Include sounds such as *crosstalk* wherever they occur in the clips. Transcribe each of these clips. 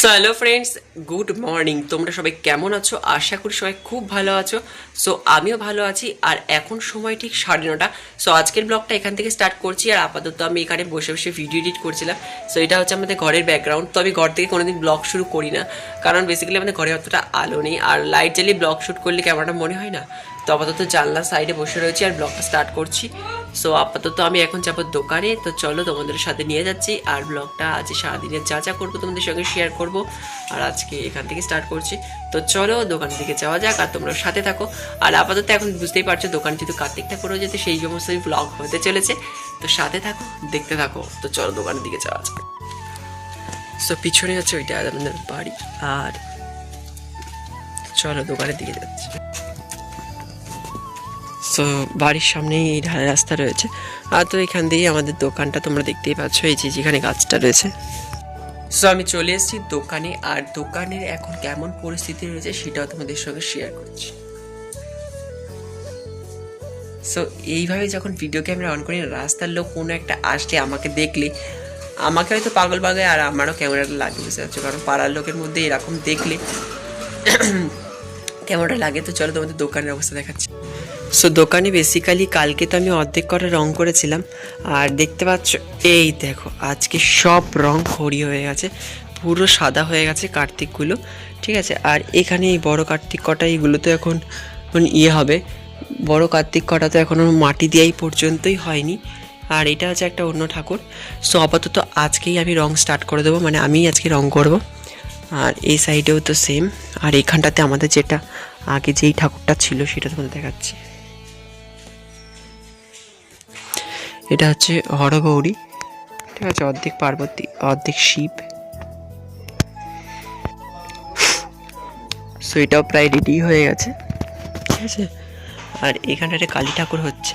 So hello friends good morning তোমরা সবাই কেমন আছো? আশা করি সবাই খুব ভালো আছো। সো আমিও ভালো আছি। আর এখন সময় ঠিক সাড়ে নটা। সো আজকের ব্লগটা এখান থেকে স্টার্ট করছি। আর আপাতত আমি এখানে বসে বসে ভিডিও এডিট করছিলাম। সো এটা হচ্ছে আমাদের ঘরের ব্যাকগ্রাউন্ড তো আমি ঘর থেকে কোনোদিন ব্লগ শুরু করি না। কারণ বেসিক্যালি আমাদের ঘরে অতটা আলো নেই। আর লাইট জ্বালিয়ে ব্লগ শ্যুট করলে কেমনটা মনে হয় না? তো আপাতত জানলার সাইডে বসে রয়েছি। আর ব্লগটা স্টার্ট করছি। সো আপাতত আমি এখন যাব দোকানে। তো চলো তোমাদের সাথে নিয়ে যাচ্ছি। আর ব্লগটা আজ সারাদিনের যা যা করব তোমাদের সঙ্গে শেয়ার করব। আর আজকে এখান থেকে স্টার্ট করছি। তো চলো দোকানের দিকে যাওয়া যাক আর তোমরা সাথে থাকো। আর আপাতত এখন বুঝতেই পারছ দোকান যেহেতু কার্তিক ঠাকুরও যেতে সেই সমস্ত ব্লগ হতে চলেছে। তো সাথে থাকো, দেখতে থাকো। তো চলো দোকানের দিকে যাওয়া যাক। সো পিছনে আছে ওইটা আমাদের বাড়ি। আর চলো দোকানের দিকে যাচ্ছি। সো বাড়ির সামনেই এই ঢালাই রাস্তা রয়েছে। আর তো এখান দিয়েই আমাদের দোকানটা তোমরা দেখতেই পাচ্ছ, এই যে যেখানে গাছটা রয়েছে। সো আমি চলে এসেছি দোকানে, আর দোকানের এখন কেমন পরিস্থিতি রয়েছে সেটাও তোমাদের সঙ্গে শেয়ার করছি। সো এইভাবে যখন ভিডিও ক্যামেরা অন করি, রাস্তার লোক কোনো একটা আসলে আমাকে দেখলে, আমাকে হয়তো পাগল পাগে আর আমারও ক্যামেরাটা লাগে, বুঝতে পারছ? কারণ পাড়ার লোকের মধ্যে এরকম দেখলে *coughs* কেমনটা লাগে। তো চলো তোমাদের দোকানের অবস্থা দেখাচ্ছি। সো দোকানে বেসিক্যালি কালকে তো আমি অর্ধেক কটা রং করেছিলাম। আর দেখতে পাচ্ছ, এই দেখো, আজকে সব রং খড়ি হয়ে গেছে। পুরো সাদা হয়ে গেছে কার্তিকগুলো, ঠিক আছে? আর এখানে এই বড় কার্তিক কটা এইগুলো তো এখন এখন ইয়ে হবে। বড় কার্তিক কটা তো এখনও মাটি দিয়েই পর্যন্তই হয়নি। আর এটা হচ্ছে একটা অন্য ঠাকুর। সো আপাতত আজকেই আমি রং স্টার্ট করে দেবো মানে আমিই আজকে রং করব। আর এই সাইডেও তো সেম আর এখানটাতে আমাদের যেটা, আগে যেই ঠাকুরটা ছিল, সেটা তোমাদের দেখাচ্ছি। এটা হচ্ছে হরগৌরী। ঠিক আছে, অর্ধেক পার্বতী, অর্ধেক শিব। সো এটাও প্রায় রেডি হয়ে গেছে। ঠিক আছে? আর এখানটাতে কালী ঠাকুর হচ্ছে।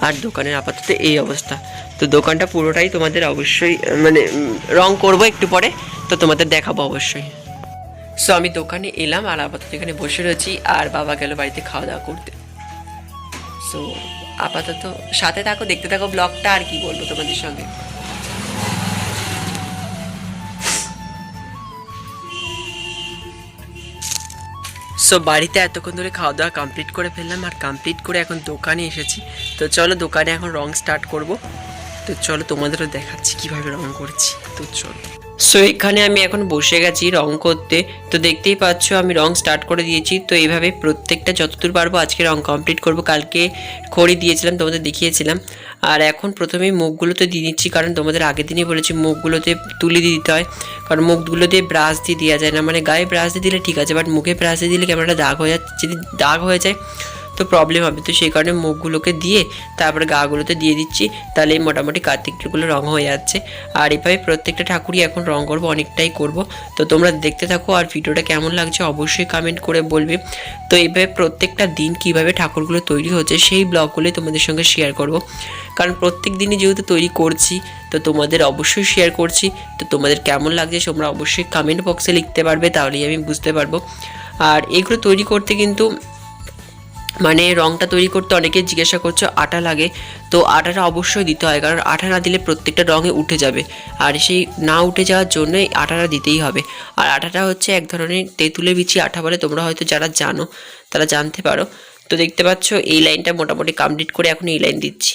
আর দোকানের আপাতত এই অবস্থা। তো দোকানটা পুরোটাই তোমাদের অবশ্যই মানে রং করব একটু পরে। তো তোমাদের দেখাবো অবশ্যই। সো আমি দোকানে এলাম আর আপাতত এখানে বসে রয়েছি। আর বাবা গেল বাড়িতে খাওয়া দাওয়া করতে। সো আপাতত সাথে থাকো, দেখতে থাকো ব্লগটা, আর কি বলব তোমাদের সঙ্গে? সো বাড়িতে এতক্ষণ ধরে খাওয়া দাওয়া কমপ্লিট করে ফেললাম, আর কমপ্লিট করে এখন দোকানে এসেছি। তো চলো, দোকানে এখন রং স্টার্ট করব। তো চলো, তোমাদেরও দেখাচ্ছি কীভাবে রং করছি। তো চলো। সো এখানে আমি এখন বসে গেছি রং করতে। তো দেখতেই পাচ্ছ, আমি রং স্টার্ট করে দিয়েছি। তো এইভাবে প্রত্যেকটা যতদূর পারব আজকে রং কমপ্লিট করব। কালকে খড়ি দিয়েছিলাম, তোমাদের দেখিয়েছিলাম। আর এখন প্রথমেই মুখগুলোতে দিয়ে দিচ্ছি কারণ তোমাদের আগের দিনই বলেছি মুখগুলোতে তুলি দিয়ে দিতে হয়। কারণ মুখগুলোতে ব্রাশ দিয়ে দেওয়া যায় না। মানে গায়ে ব্রাশ দিয়ে দিলে ঠিক আছে বাট মুখে ব্রাশ দিয়ে দিলে ক্যামেরাটা দাগ হয়ে যাচ্ছে। যদি দাগ হয়ে যায় তো প্রবলেম হবে। তো সেই কারণে মুখগুলোকে দিয়ে তারপরে গাগুলোতে দিয়ে দিচ্ছি। তাহলে মোটামুটি কার্তিকগুলো রং হয়ে যাচ্ছে। আর এভাবে প্রত্যেকটা ঠাকুরই এখন রং করব, অনেকটাই করব। তো তোমরা দেখতে থাকো আর ভিডিওটা কেমন লাগছে অবশ্যই কমেন্ট করে বলবে। তো এইভাবে প্রত্যেকটা দিন কীভাবে ঠাকুরগুলো তৈরি হচ্ছে সেই ব্লগগুলোই তোমাদের সঙ্গে শেয়ার করব। কারণ প্রত্যেক দিনই যেহেতু তৈরি করছি, তো তোমাদের অবশ্যই শেয়ার করছি। তো তোমাদের কেমন লাগছে তোমরা অবশ্যই কমেন্ট বক্সে লিখতে পারবে, তাহলেই আমি বুঝতে পারব। আর এগুলো তৈরি করতে কিন্তু মানে রংটা তৈরি করতে অনেকে জিজ্ঞাসা করছ, আটা লাগে। তো আটাটা অবশ্যই দিতে হয়, কারণ আটা না দিলে প্রত্যেকটা রঙে উঠে যাবে। আর সেই না উঠে যাওয়ার জন্য আটাটা দিতেই হবে। আর আটাটা হচ্ছে এক ধরনের তেঁতুলে বিচি আটা বলে, তোমরা হয়তো যারা জানো, তারা জানতে পারো। তো দেখতে পাচ্ছ, এই লাইনটা মোটামুটি কমপ্লিট করে এখন এই লাইন দিচ্ছি।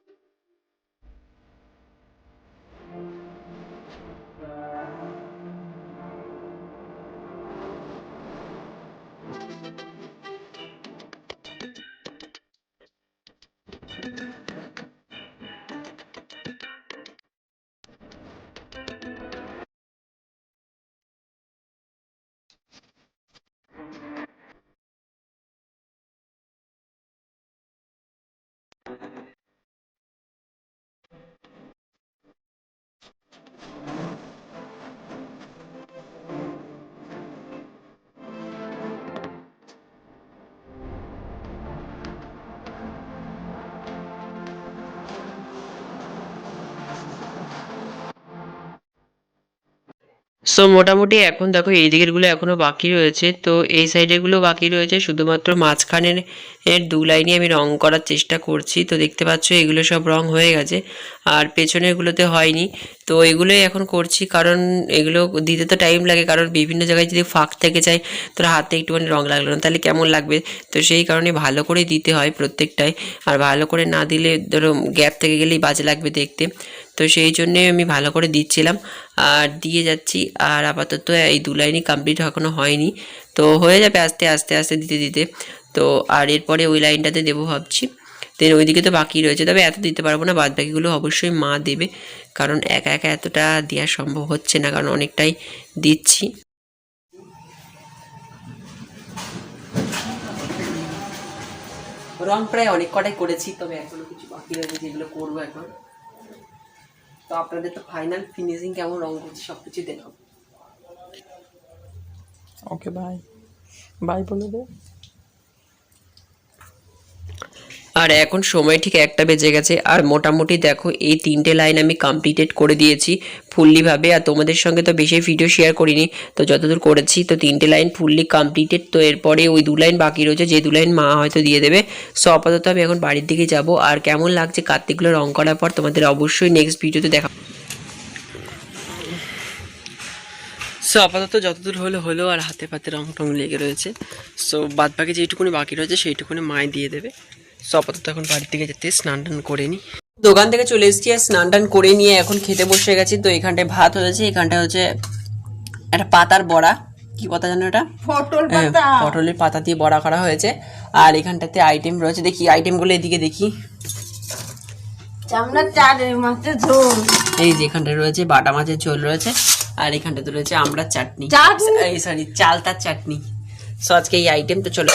সো মোটামুটি এখন দেখো, এই দিকেরগুলো এখনও বাকি রয়েছে। তো এই সাইডেরগুলো বাকি রয়েছে, শুধুমাত্র মাঝখানের, এর দু লাইনে আমি রং করার চেষ্টা করছি। তো দেখতে পাচ্ছ, এগুলো সব রং হয়ে গেছে, আর পেছনের গুলোতে হয়নি। তো এগুলোই এখন করছি, কারণ এগুলো দিতে তো টাইম লাগে, কারণ বিভিন্ন জায়গায় যদি ফাঁক থেকে যায়, তোর হাতে একটুখানি রং লাগল না, তাহলে কেমন লাগবে? তো সেই কারণে ভালো করে দিতে হয় প্রত্যেকটাই, আর ভালো করে না দিলে ধরো গ্যাপ থেকে গেলেই বাজে লাগবে দেখতে। তো সেই জন্যে আমি ভালো করে দিচ্ছিলাম। আর দিয়ে যাচ্ছি। আর আপাতত এই দু লাইনই কমপ্লিট এখনও হয়নি। তো হয়ে যাবে আস্তে আস্তে আস্তে দিতে দিতে। তো আর এরপরে ওই লাইনটাতে দেবো ভাবছি। দেন ওইদিকে তো বাকি রয়েছে। তবে এত দিতে পারব না। বাদ বাকিগুলো অবশ্যই মা দেবে। কারণ একা একা এতটা দেওয়া সম্ভব হচ্ছে না। কারণ অনেকটাই দিচ্ছি। রং প্রায় অনেক কটাই করেছি। তবে এখনও কিছু বাকি রয়েছে যেগুলো করব এখন। তো আপনাদের তো ফাইনাল ফিনিশিং কেমন রং করছে সব কিছু দেখাবো। ওকে বাই বাই বলে দে। আর এখন সময় ঠিক একটা বেজে গেছে। আর মোটামুটি দেখো, এই তিনটে লাইন আমি কমপ্লিটেড করে দিয়েছি ফুললিভাবে। আর তোমাদের সঙ্গে তো বেশি ভিডিও শেয়ার করিনি, তো যতদূর করেছি, তো তিনটে লাইন ফুললি কমপ্লিটেড তো এরপরে ওই দু লাইন বাকি রয়েছে, যে দু লাইন মা হয়তো দিয়ে দেবে। সো আপাতত আমি এখন বাড়ির দিকে যাব। আর কেমন লাগছে কার্তিকগুলো রং করার পর তোমাদের অবশ্যই নেক্সট ভিডিওতে দেখা সো আপাতত যতদূর হলো হলো আর হাতে পাতে রং টং লেগে রয়েছে। সো বাদ বাকি যেইটুকুনি বাকি রয়েছে, সেইটুকুনি মায় দিয়ে দেবে। সো আপাতত এখন বাড়ির থেকে যেতে স্নান টান করে নিই দোকান থেকে চলে এসেছি আর স্নান টান করে নিয়ে এখন খেতে বসে গেছি। তো এখানটায় ভাত হয়েছে এখানটায় হচ্ছে একটা পাতার বড়া। কি পাতা জানো এটা? পটল হ্যাঁ, পাতা। পটলের পাতা দিয়ে বড়া করা হয়েছে। আর এখানটাতে আইটেম রয়েছে। দেখি আইটেমগুলো এদিকে দেখি। এই যে এখানটায় রয়েছে বাটা মাছের ঝোল রয়েছে। আর এখানটাতে রয়েছে আমরা চাটনি। চাটনি? এই সরি চালতার চাটনি। সো আজকে এই আইটেম তো চলো